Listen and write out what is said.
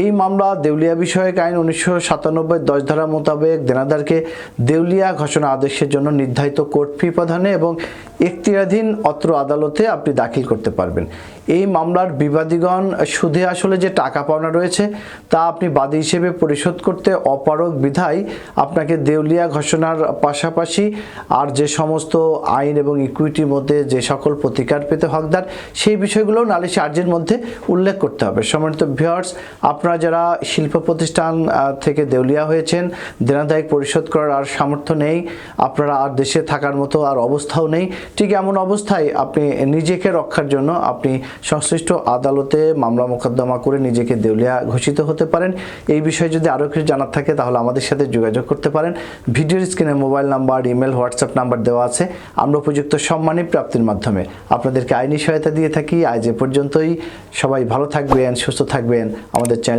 এই মামলা দেউলিয়া বিষয়ক আইন উনিশশো সাতানব্বই দশ ধারা মোতাবেক দেনাদারকে দেউলিয়া ঘোষণা আদেশের জন্য নির্ধারিত কোর্ট ফি প্রদানে এবং এখতিয়ারাধীন অত্র আদালতে আপনি দাখিল করতে পারবেন। এই মামলার বিবাদীগণ সুদে আসলে যে টাকা পাওনা রয়েছে তা আপনি বাদী হিসেবে পরিশোধ করতে অপারগ বিধায় আপনাকে দেউলিয়া ঘোষণার পাশাপাশি আর যে সমস্ত আইন এবং ইকুইটির মধ্যে যে সকল প্রতিকার পেতে হকদার সেই বিষয়গুলো নালিশ আর্জির মধ্যে উল্লেখ করতে হবে। সম্মানিত ভিউয়ার্স আপনারা যারা শিল্প প্রতিষ্ঠান থেকে দেউলিয়া হয়েছেন, দেনাদায়ক পরিশোধ করার আর সামর্থ্য নেই, আপনারা আর দেশে থাকার মতো আর অবস্থাও নেই, ঠিক এমন অবস্থায় আপনি নিজেকে রক্ষার জন্য আপনি সংশ্লিষ্ট আদালতে মামলা মোকদ্দমা করে নিজেকে দেউলিয়া ঘোষিত হতে পারেন। এই বিষয়ে যদি আরও কিছু জানার থাকে, তাহলে আমাদের সাথে যোগাযোগ করতে পারেন। ভিডিওর স্ক্রিনে mobile number, email, WhatsApp number দেওয়া আছে। আমরা উপযুক্ত সম্মানী প্রাপ্তির মাধ্যমে আপনাদেরকে আইনি সহায়তা দিয়ে থাকি। আজ এ পর্যন্তই। সবাই ভালো থাকবেন, সুস্থ থাকবেন। আমাদের চ্যানেল